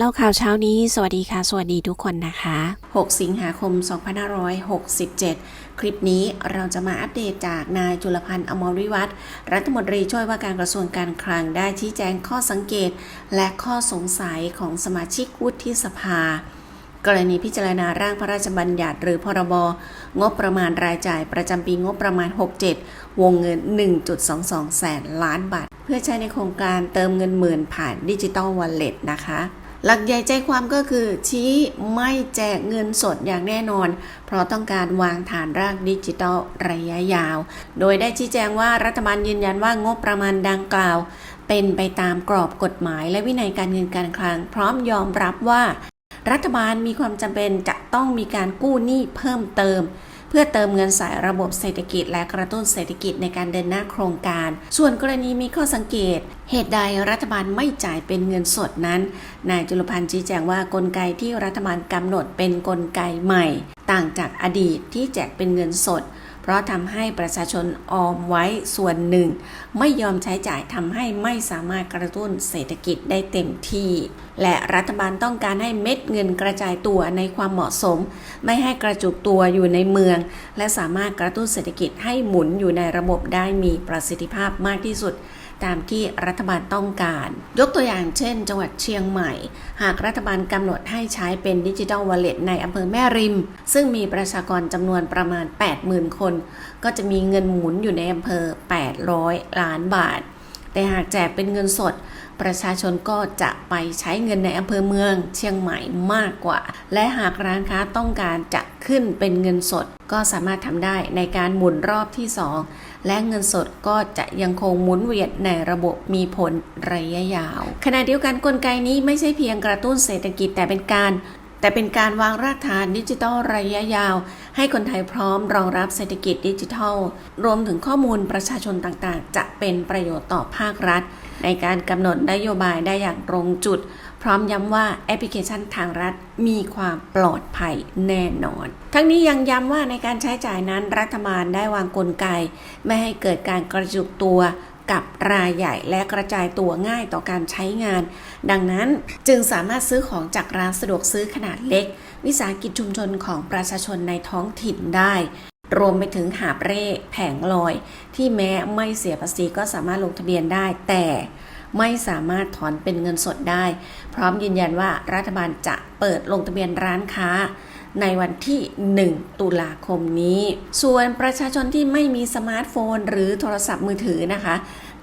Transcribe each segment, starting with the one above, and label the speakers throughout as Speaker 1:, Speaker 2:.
Speaker 1: เล่าข่าวเช้านี้ สวัสดีค่ะ สวัสดีทุกคนนะคะ 6 สิงหาคม 2567 คลิปนี้เราจะมาอัปเดตจากนายจุลพันธ์อมรวิวัฒน์รัฐมนตรีช่วยว่าการกระทรวงการคลังได้ชี้แจงข้อสังเกต และข้อสงสัยของสมาชิกวุฒิสภา กรณีพิจารณาร่างพระราชบัญญัติ หรือพรบงบประมาณรายจ่ายประจำปีงบประมาณ 67 วงเงิน 1.22 แสนล้านบาท เพื่อใช้ในโครงการเติมเงินหมื่นผ่านดิจิตอลวอลเล็ตนะคะ หลักใหญ่ใจความก็คือ ชี้ไม่แจกเงินสดอย่างแน่นอน เพราะต้องการวางฐานรากดิจิทัลระยะยาว โดยได้ชี้แจงว่ารัฐบาลยืนยันว่างบประมาณดังกล่าว เป็นไปตามกรอบกฎหมายและวินัยการเงินการคลัง พร้อมยอมรับว่า รัฐบาลมีความจำเป็นจะต้องมีการกู้หนี้เพิ่มเติม เพื่อเติมเงินสายระบบเศรษฐกิจ และกระตุ้นเศรษฐกิจในการเดินหน้าโครงการ ส่วนกรณีมีข้อสังเกต เหตุใดรัฐบาลไม่จ่ายเป็นเงินสดนั้น นายจุลพันธ์ชี้แจงว่ากลไกที่รัฐบาลกำหนดเป็นกลไกใหม่ ต่างจากอดีตที่แจกเป็นเงินสด ราะทำให้ประชาชนออมไว้ส่วนหนึ่ง ไม่ยอมใช้จ่ายทำให้ไม่สามารถกระตุ้นเศรษฐกิจได้เต็มที่ และรัฐบาลต้องการให้เม็ดเงินกระจายตัวในความเหมาะสม ไม่ให้กระจุกตัวอยู่ในเมือง และสามารถกระตุ้นเศรษฐกิจให้หมุนอยู่ในระบบได้มีประสิทธิภาพมากที่สุด ตามที่รัฐบาลต้องการ ยกตัวอย่างเช่น จังหวัดเชียงใหม่ หากรัฐบาลกำหนดให้ใช้เป็นดิจิทัลวอลเล็ตในอำเภอแม่ริม ซึ่งมีประชากรจำนวนประมาณ 80,000 คน ก็จะมีเงินหมุนอยู่ในอำเภอ 800 ล้านบาท แต่หากแจกเป็นเงินสด ประชาชนก็จะไปใช้เงินในอำเภอเมืองเชียงใหม่มากกว่า และหากร้านค้าต้องการจะขึ้นเป็นเงินสดก็สามารถทำได้ในการหมุนรอบที่ 2 และเงินสดก็จะยังคงหมุนเวียนในระบบมีผลระยะยาว ขณะเดียวกันกลไกนี้ไม่ใช่เพียงกระตุ้นเศรษฐกิจแต่เป็นการ แต่เป็นการวางรากฐานดิจิทัลระยะยาว ให้คนไทยพร้อมรองรับเศรษฐกิจดิจิทัล รวมถึงข้อมูลประชาชนต่างๆ จะเป็นประโยชน์ต่อภาครัฐ ในการกำหนดนโยบายได้อย่างตรงจุด พร้อมย้ำว่าแอปพลิเคชันทางรัฐมีความปลอดภัยแน่นอน ทั้งนี้ยังย้ำว่าในการใช้จ่ายนั้นรัฐบาลได้วางกลไก ไม่ให้เกิดการกระจุกตัว กับรายใหญ่และกระจายตัวง่ายต่อการใช้งาน ดังนั้นจึงสามารถซื้อของจากร้านสะดวกซื้อขนาดเล็ก วิสาหกิจชุมชนของประชาชนในท้องถิ่นได้ รวมไปถึงหาเร่แผงลอย ที่แม้ไม่เสียภาษีก็สามารถลงทะเบียนได้แต่ไม่สามารถถอนเป็นเงินสดได้ พร้อมยืนยันว่ารัฐบาลจะเปิดลงทะเบียนร้านค้า ในวันที่ 1 ตุลาคมนี้ ส่วนประชาชนที่ไม่มีสมาร์ทโฟน หรือโทรศัพท์มือถือนะคะ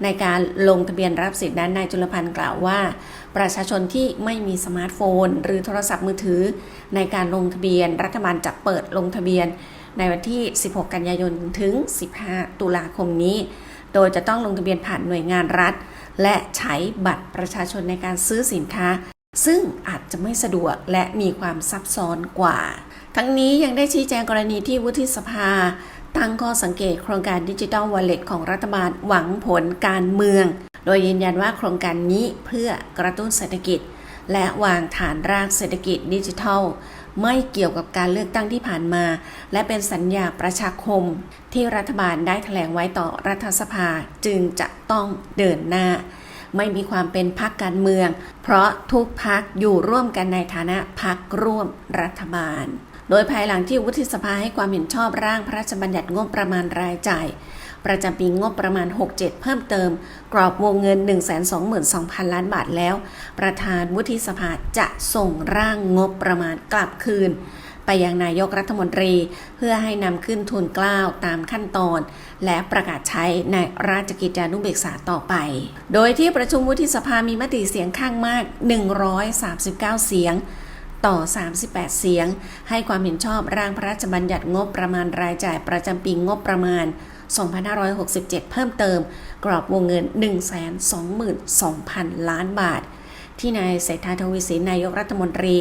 Speaker 1: ในการลงทะเบียนรับสิทธิ์นั้นนายจุลพันธ์กล่าวว่า ประชาชนที่ไม่มีสมาร์ทโฟน หรือโทรศัพท์มือถือ ในการลงทะเบียนรัฐบาลจะเปิดลงทะเบียน ในวันที่ 16 กันยายนถึง 15 ตุลาคมนี้ โดยจะต้องลงทะเบียนผ่านหน่วยงานรัฐ และใช้บัตรประชาชนในการซื้อสินค้า ซึ่งอาจจะไม่สะดวกและมีความซับซ้อนกว่า ทั้งนี้ยังได้ชี้แจงกรณีที่วุฒิสภา ตั้งข้อสังเกตโครงการดิจิทัลวอลเล็ตของรัฐบาลหวังผลการเมือง โดยยืนยันว่าโครงการนี้เพื่อกระตุ้นเศรษฐกิจ และวางฐานรากเศรษฐกิจดิจิทัล ไม่เกี่ยวกับการเลือกตั้งที่ผ่านมา และเป็นสัญญาประชาคม ที่รัฐบาลได้แถลงไว้ต่อรัฐสภาจึงจะต้องเดินหน้า ไม่มีความเป็นพักการเมือง เพราะทุกพักอยู่ร่วมกันในฐานะพักร่วมรัฐบาล โดยภายหลังที่วุฒิสภาให้ความเห็นชอบร่างพระราชบัญญัติงบประมาณรายจ่าย ประจำปีงบประมาณ 67 เพิ่มเติม กรอบวงเงิน 122,000 ล้านบาทแล้ว ประธานวุฒิสภาจะส่งร่างงบประมาณกลับคืน ไปยังนายกรัฐมนตรี เพื่อให้นำขึ้นทุนกล้าวตามขั้นตอน และประกาศใช้ในราชกิจจานุเบกษาต่อไป โดยที่ประชุมวุฒิสภามีมติเสียงข้างมาก 139 เสียงต่อ 38 เสียง ให้ความเห็นชอบร่างพระราชบัญญัติงบประมาณรายจ่ายประจำปีงบประมาณ 2567 เพิ่มเติม กรอบวงเงิน 122,000 ล้านบาท ที่นายเศรษฐาทวีสินนายกรัฐมนตรี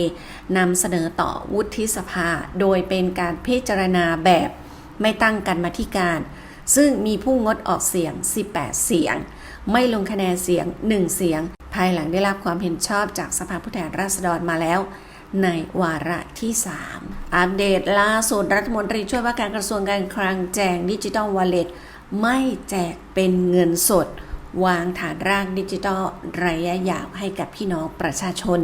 Speaker 1: นำเสนอต่อวุฒิสภา โดยเป็นการพิจารณาแบบไม่ตั้งกันมาที่การ ซึ่งมีผู้งดออกเสียง 18 เสียง ไม่ลงคะแนนเสียง 1 เสียง ภายหลังได้รับความเห็นชอบจากสภาผู้แทนราษฎรมาแล้ว ในวาระที่ 3 อัปเดตล่าสุดรัฐมนตรีช่วยว่าการกระทรวงการคลังแจงดิจิทัลวอลเล็ตไม่แจกเป็นเงินสด วางฐานรากดิจิทัลระยะยาวให้กับพี่น้องประชาชน